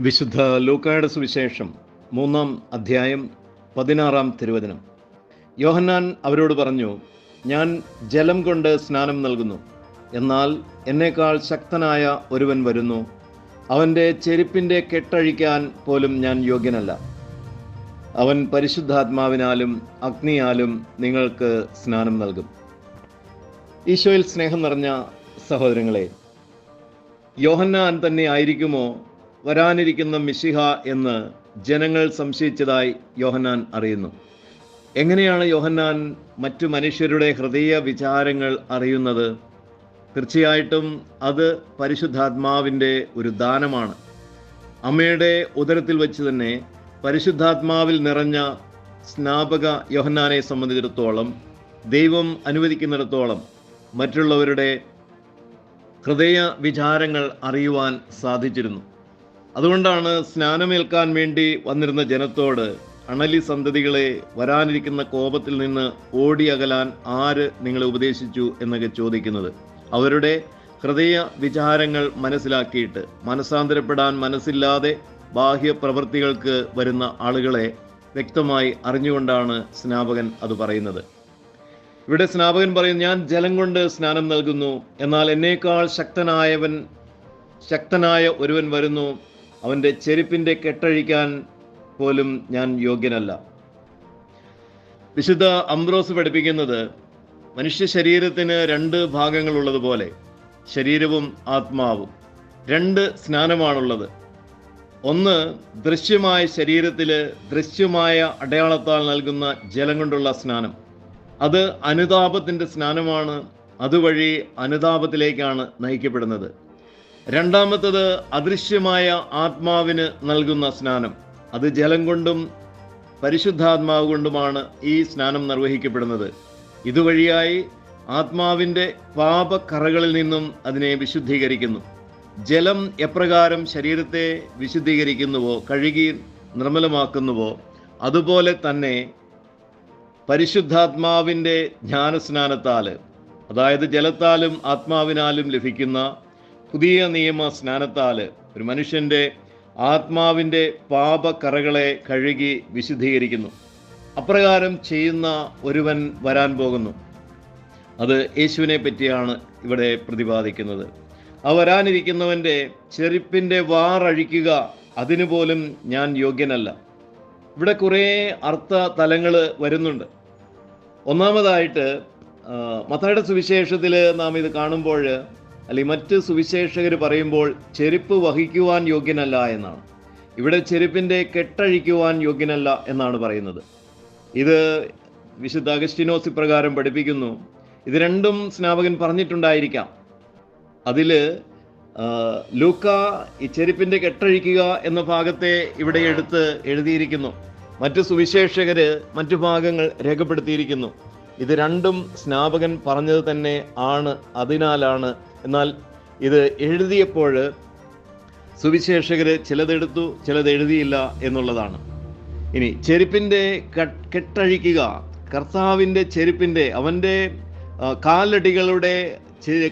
വിശുദ്ധ ലൂക്കായുടെ സുവിശേഷം മൂന്നാം അധ്യായം പതിനാറാം തിരുവചനം. യോഹന്നാൻ അവരോട് പറഞ്ഞു ഞാൻ ജലം കൊണ്ട് സ്നാനം നൽകുന്നു. എന്നാൽ എന്നേക്കാൾ ശക്തനായ ഒരുവൻ വരുന്നു. അവന്റെ ചെരുപ്പിന്റെ കെട്ടഴിക്കാൻ പോലും ഞാൻ യോഗ്യനല്ല. അവൻ പരിശുദ്ധാത്മാവിനാലും അഗ്നിയാലും നിങ്ങൾക്ക് സ്നാനം നൽകും. ഈശോയിൽ സ്നേഹം നിറഞ്ഞ സഹോദരങ്ങളെ യോഹന്നാൻ തന്നെ ആയിരിക്കുമോ വരാനിരിക്കുന്ന മിശിഹ എന്ന് ജനങ്ങൾ സംശയിച്ചതായി യോഹന്നാൻ അറിയുന്നു. എങ്ങനെയാണ് യോഹന്നാൻ മറ്റു മനുഷ്യരുടെ ഹൃദയ വിചാരങ്ങൾ അറിയുന്നത്? തീർച്ചയായിട്ടും അത് പരിശുദ്ധാത്മാവിന്റെ ഒരു ദാനമാണ്. അമ്മയുടെ ഉദരത്തിൽ വെച്ച് തന്നെ പരിശുദ്ധാത്മാവിൽ നിറഞ്ഞ സ്നാപക യോഹന്നാനെ സംബന്ധിച്ചിടത്തോളം ദൈവം അനുവദിക്കുന്നിടത്തോളം മറ്റുള്ളവരുടെ ഹൃദയ വിചാരങ്ങൾ അറിയുവാൻ സാധിച്ചിരുന്നു. അതുകൊണ്ടാണ് സ്നാനമേൽക്കാൻ വേണ്ടി വന്നിരുന്ന ജനത്തോട് അണലി സന്തതികളെ വരാനിരിക്കുന്ന കോപത്തിൽ നിന്ന് ഓടിയകലാൻ ആര് നിങ്ങളെ ഉപദേശിച്ചു എന്നൊക്കെ ചോദിക്കുന്നത്. അവരുടെ ഹൃദയ വിചാരങ്ങൾ മനസ്സിലാക്കിയിട്ട് മനസ്സാന്തരപ്പെടാൻ മനസ്സില്ലാതെ ബാഹ്യ പ്രവൃത്തികൾക്ക് വരുന്ന ആളുകളെ വ്യക്തമായി അറിഞ്ഞുകൊണ്ടാണ് സ്നാപകൻ അത് പറയുന്നത്. ഇവിടെ സ്നാപകൻ പറയും ഞാൻ ജലം കൊണ്ട് സ്നാനം നൽകുന്നു എന്നാൽ എന്നേക്കാൾ ശക്തനായവൻ ശക്തനായ ഒരുവൻ വരുന്നു അവന്റെ ചെരുപ്പിന്റെ കെട്ടഴിക്കാൻ പോലും ഞാൻ യോഗ്യനല്ല. വിശുദ്ധ അംബ്രോസ് പഠിപ്പിക്കുന്നത് മനുഷ്യ ശരീരത്തിന് രണ്ട് ഭാഗങ്ങളുള്ളതുപോലെ ശരീരവും ആത്മാവും. രണ്ട് സ്നാനമാണുള്ളത്. ഒന്ന് ദൃശ്യമായ ശരീരത്തിൽ ദൃശ്യമായ അടയാളത്താൽ നൽകുന്ന ജലം കൊണ്ടുള്ള സ്നാനം. അത് അനുതാപത്തിന്റെ സ്നാനമാണ് അതുവഴി അനുതാപത്തിലേക്കാണ് നയിക്കപ്പെടുന്നത്. രണ്ടാമത്തത് അദൃശ്യമായ ആത്മാവിന് നൽകുന്ന സ്നാനം. അത് ജലം കൊണ്ടും പരിശുദ്ധാത്മാവ് കൊണ്ടുമാണ് ഈ സ്നാനം നിർവഹിക്കപ്പെടുന്നത്. ഇതുവഴിയായി ആത്മാവിന്റെ പാപക്കറകളിൽ നിന്നും അതിനെ വിശുദ്ധീകരിക്കുന്നു. ജലം എപ്രകാരം ശരീരത്തെ വിശുദ്ധീകരിക്കുന്നുവോ കഴുകി നിർമ്മലമാക്കുന്നുവോ അതുപോലെ തന്നെ പരിശുദ്ധാത്മാവിന്റെ ജ്ഞാനസ്നാനത്താൽ അതായത് ജലത്താലും ആത്മാവിനാലും ലഭിക്കുന്ന പുതിയ നിയമ സ്നാനത്താൽ ഒരു മനുഷ്യന്റെ ആത്മാവിന്റെ പാപക്കറകളെ കഴുകി വിശുദ്ധീകരിക്കുന്നു. അപ്രകാരം ചെയ്യുന്ന ഒരുവൻ വരാൻ പോകുന്നു. അത് യേശുവിനെ പറ്റിയാണ് ഇവിടെ പ്രതിപാദിക്കുന്നത്. ആ വരാനിരിക്കുന്നവന്റെ ചെരുപ്പിന്റെ വാറഴിക്കുക അതിനു പോലും ഞാൻ യോഗ്യനല്ല. ഇവിടെ കുറേ അർത്ഥ തലങ്ങൾ വരുന്നുണ്ട്. ഒന്നാമതായിട്ട് മത്തയുടെ സുവിശേഷത്തിൽ നാം ഇത് കാണുമ്പോൾ അല്ലെങ്കിൽ മറ്റ് സുവിശേഷകർ പറയുമ്പോൾ ചെരുപ്പ് വഹിക്കുവാൻ യോഗ്യനല്ല എന്നാണ്. ഇവിടെ ചെരുപ്പിന്റെ കെട്ടഴിക്കുവാൻ യോഗ്യനല്ല എന്നാണ് പറയുന്നത്. ഇത് വിശുദ്ധ അഗസ്റ്റിനോസ് ഇപ്രകാരം പഠിപ്പിക്കുന്നു. ഇത് രണ്ടും സ്നാപകൻ പറഞ്ഞിട്ടുണ്ടായിരിക്കാം. അതിൽ ലൂക്ക ഈ ചെരുപ്പിന്റെ കെട്ടഴിക്കുക എന്ന ഭാഗത്തെ ഇവിടെ എടുത്ത് എഴുതിയിരിക്കുന്നു. മറ്റ് സുവിശേഷകർ മറ്റു ഭാഗങ്ങൾ രേഖപ്പെടുത്തിയിരിക്കുന്നു. ഇത് രണ്ടും സ്നാപകൻ പറഞ്ഞത് തന്നെ ആണ് അതിനാലാണ്. എന്നാൽ ഇത് എഴുതിയപ്പോൾ സുവിശേഷകർ ചിലതെടുത്തു ചിലത് എഴുതിയില്ല എന്നുള്ളതാണ്. ഇനി ചെരുപ്പിന്റെ കെട്ടഴിക്കുക കർത്താവിന്റെ ചെരുപ്പിന്റെ അവന്റെ കാലടികളുടെ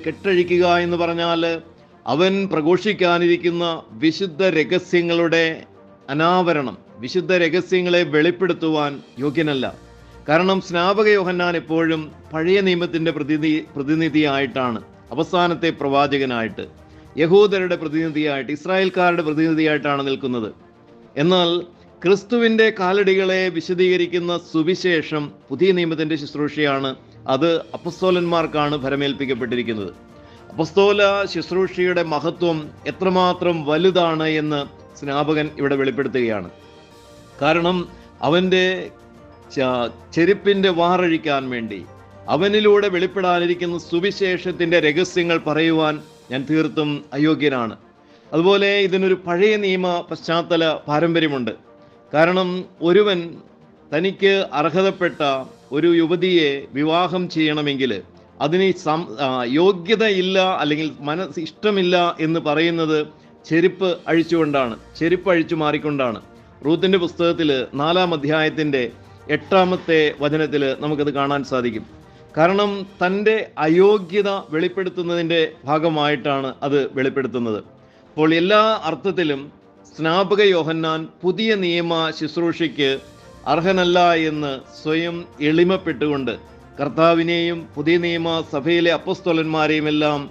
കെട്ടഴിക്കുക എന്ന് പറഞ്ഞാൽ അവൻ പ്രഘോഷിക്കാനിരിക്കുന്ന വിശുദ്ധ രഹസ്യങ്ങളുടെ അനാവരണം വിശുദ്ധ രഹസ്യങ്ങളെ വെളിപ്പെടുത്തുവാൻ യോഗ്യനല്ല. കാരണം സ്നാപക യോഹന്നാൻ എപ്പോഴും പഴയ നിയമത്തിന്റെ പ്രതിനിധി പ്രതിനിധിയായിട്ടാണ് അവസാനത്തെ പ്രവാചകനായിട്ട് യഹൂദരുടെ പ്രതിനിധിയായിട്ട് ഇസ്രായേൽക്കാരുടെ പ്രതിനിധിയായിട്ടാണ് നിൽക്കുന്നത്. എന്നാൽ ക്രിസ്തുവിന്റെ കാലടികളെ വിശദീകരിക്കുന്ന സുവിശേഷം പുതിയ നിയമത്തിന്റെ ശുശ്രൂഷയാണ് അത് അപ്പസ്തോലന്മാർക്കാണ് ഫലമേൽപ്പിക്കപ്പെട്ടിരിക്കുന്നത് അപ്പസ്തോല ശുശ്രൂഷയുടെ മഹത്വം എത്രമാത്രം വലുതാണ് എന്ന് സ്നാപകൻ ഇവിടെ വെളിപ്പെടുത്തുകയാണ്. കാരണം അവന്റെ ചെരുപ്പിന്റെ വാറഴിക്കാൻ വേണ്ടി. അവനിലൂടെ വെളിപ്പെടാനിരിക്കുന്ന സുവിശേഷത്തിന്റെ രഹസ്യങ്ങൾ പറയുവാൻ ഞാൻ തീർത്തും അയോഗ്യനാണ്. അതുപോലെ ഇതിനൊരു പഴയ നിയമ പശ്ചാത്തല പാരമ്പര്യമുണ്ട്. കാരണം ഒരുവൻ തനിക്ക് അർഹതപ്പെട്ട ഒരു യുവതിയെ വിവാഹം ചെയ്യണമെങ്കിൽ അതിന് സം യോഗ്യതയില്ല അല്ലെങ്കിൽ മനസ്സ് ഇഷ്ടമില്ല എന്ന് പറയുന്നത് ചെരുപ്പ് അഴിച്ചുകൊണ്ടാണ് ചെരുപ്പ് അഴിച്ചു മാറിക്കൊണ്ടാണ്. റൂത്തിന്റെ പുസ്തകത്തിൽ നാലാം അധ്യായത്തിന്റെ എട്ടാമത്തെ വചനത്തിൽ നമുക്കത് കാണാൻ സാധിക്കും. കാരണം തന്റെ അയോഗ്യത വെളിപ്പെടുത്തുന്നതിന്റെ ഭാഗമായിട്ടാണ് അത് വെളിപ്പെടുത്തുന്നത്. അപ്പോൾ എല്ലാ അർത്ഥത്തിലും സ്നാപക യോഹന്നാൻ പുതിയ നിയമ ശുശ്രൂഷയ്ക്ക് അർഹനല്ല എന്ന് സ്വയം എളിമപ്പെട്ടുകൊണ്ട് കർത്താവിനെയും പുതിയ നിയമ സഭയിലെ അപ്പസ്തോലന്മാരെയും എല്ലാം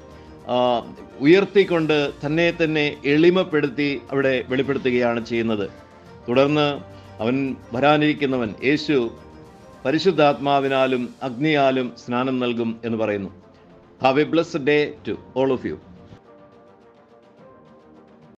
ഉയർത്തിക്കൊണ്ട് തന്നെ തന്നെ എളിമപ്പെടുത്തി അവിടെ വെളിപ്പെടുത്തുകയാണ് ചെയ്യുന്നത്. തുടർന്ന് അവൻ വരാനിരിക്കുന്നവൻ യേശു പരിശുദ്ധാത്മാവിനാലും അഗ്നിയാലും സ്നാനം നൽകും എന്ന് പറയുന്നു. Have a blessed day to all of you